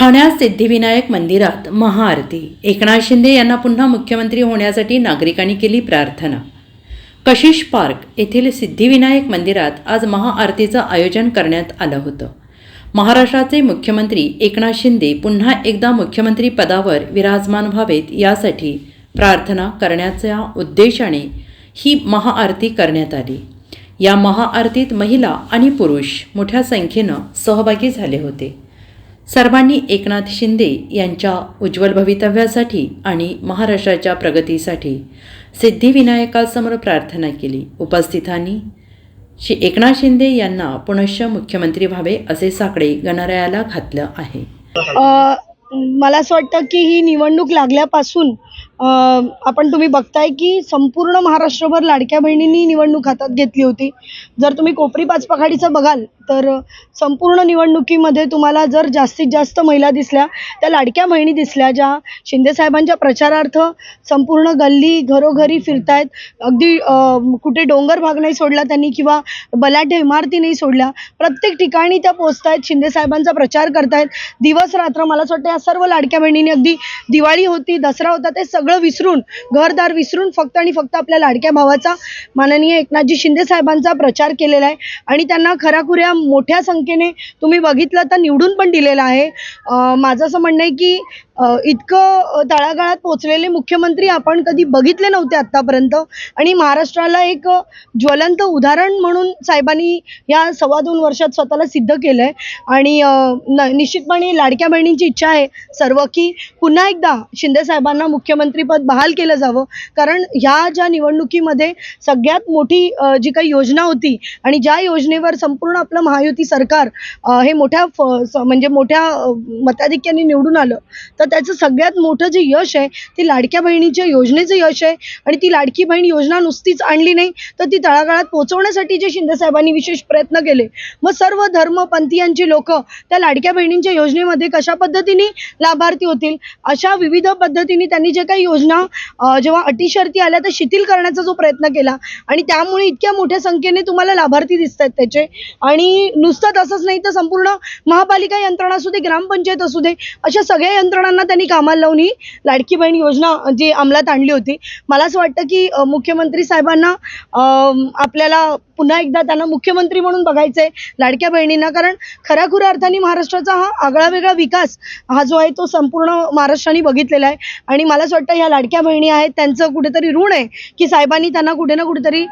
ठाण्यात सिद्धिविनायक मंदिरात महाआरती. एकनाथ शिंदे यांना पुन्हा मुख्यमंत्री होण्यासाठी नागरिकांनी केली प्रार्थना. कशिश पार्क येथील सिद्धिविनायक मंदिरात आज महाआरतीचं आयोजन करण्यात आलं होतं. महाराष्ट्राचे मुख्यमंत्री एकनाथ शिंदे पुन्हा एकदा मुख्यमंत्री पदावर विराजमान व्हावेत यासाठी प्रार्थना करण्याच्या उद्देशाने ही महाआरती करण्यात आली. या महाआरतीत महिला आणि पुरुष मोठ्या संख्येनं सहभागी झाले होते. सर्वांनी एकनाथ शिंदे यांच्या उज्ज्वल भवितव्यासाठी आणि महाराष्ट्राच्या प्रगतीसाठी सिद्धिविनायकासमोर प्रार्थना केली. उपस्थितांनी श्री एकनाथ शिंदे यांना पुनश्च मुख्यमंत्री व्हावे असे साकडे गणरायाला घातलं आहे. मला असं वाटतं की ही निवडणूक लागल्यापासून आपण तुम्ही बघताय की संपूर्ण महाराष्ट्रभर लाडक्या बहिणींनी निवडणूक हातात घेतली होती. जर तुम्ही कोपरी पाचपखाडीचं बघाल तर संपूर्ण निवडणुकीमध्ये तुम्हाला जर जास्तीत जास्त महिला दिसल्या त्या लाडक्या बहिणी दिसल्या ज्या शिंदेसाहेबांच्या प्रचारार्थ संपूर्ण गल्ली घरोघरी फिरतायत अगदी कुठे डोंगर भाग नाही सोडला त्यांनी किंवा बलाढ्य इमारती नाही सोडल्या प्रत्येक ठिकाणी त्या पोचतायत शिंदेसाहेबांचा प्रचार करतायत. दिवस रात्र मला असं वाटतं सर्व लाडक्या बहिणींनी अगदी दिवाळी होती दसरा होता ते सगळं विसरून घरदार विसरून फक्त आणि फक्त आपल्या लाडक्या भावाचा माननीय एकनाथजी शिंदे साहेबांचा प्रचार केलेला आहे. आणि त्यांना खराखुऱ्या मोठ्या संख्येने तुम्ही बघितलं तर निवडून पण दिलेलं आहे. माझं असं म्हणणं आहे की इतकं तळागाळात पोचलेले मुख्यमंत्री आपण कधी बघितले नव्हते आत्तापर्यंत. आणि महाराष्ट्राला एक ज्वलंत उदाहरण म्हणून साहेबांनी या सव्वा दोन वर्षात स्वतःला सिद्ध केलं आहे आणि न निश्चितपणे लाडक्या बहिणींची इच्छा आहे सर्व की पुन्हा एकदा शिंदे साहेबांना मुख्यमंत्रीपद बहाल केलं जावं. कारण ह्या ज्या निवडणुकीमध्ये सगळ्यात मोठी जी काही योजना होती आणि ज्या योजनेवर संपूर्ण आपलं महायुती सरकार हे मोठ्या फ- म्हणजे मोठ्या मताधिक्याने निवडून आलं तर त्याचं सगळ्यात मोठं जे यश आहे ती लाडक्या बहिणीच्या योजनेचं यश आहे. आणि ती लाडकी बहीण योजना नुसतीच आणली नाही तर ती तळागाळात पोहोचवण्यासाठी जे शिंदेसाहेबांनी विशेष प्रयत्न केले. मग सर्व धर्म पंथीयांची लोक त्या लाडक्या बहिणींच्या योजनेमध्ये कशा पद्धतीने लाभार्थी होतील? अशा विविध पद्धतीने त्यांनी जे काही योजना जेव्हा अटी शर्ती आल्या तर शिथिल करण्याचा जो प्रयत्न केला. आणि त्यामुळे इतक्या मोठ्या संख्येने तुम्हाला लाभार्थी दिसत आहेत त्याचे. आणि नुसतं तसंच नाही तर संपूर्ण महापालिका यंत्रणा असू दे ग्रामपंचायत असू दे अशा सगळ्या यंत्रणा यंत्रणांना त्यांनी कामाला लावून ही लाडकी बहीण योजना जी अंमलात आणली होती. मला असं वाटतं की मुख्यमंत्री साहेबांना आपल्याला पुन्हा एकदा त्यांना मुख्यमंत्री म्हणून बघायचं आहे लाडक्या बहिणींना. कारण खऱ्याखुऱ्या अर्थाने महाराष्ट्राचा हा आगळा वेगळा विकास हा जो आहे तो संपूर्ण महाराष्ट्राने बघितलेला आहे. आणि मला असं वाटतं ह्या लाडक्या बहिणी आहेत त्यांचं कुठेतरी ऋण आहे की साहेबांनी त्यांना कुठे ना कुठेतरी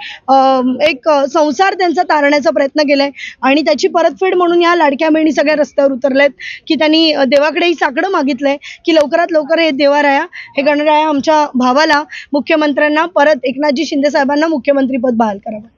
एक संसार त्यांचा तारण्याचा प्रयत्न केला आहे आणि त्याची परतफेड म्हणून या लाडक्या बहिणी सगळ्या रस्त्यावर उतरल्यात की त्यांनी देवाकडेही साकडं मागितलंय की लवकरात लवकर हे देवाराया हे गणराया आमच्या भावाला मुख्यमंत्र्यांना परत एकनाथजी शिंदे साहेबांना मुख्यमंत्रीपद बहाल करावं.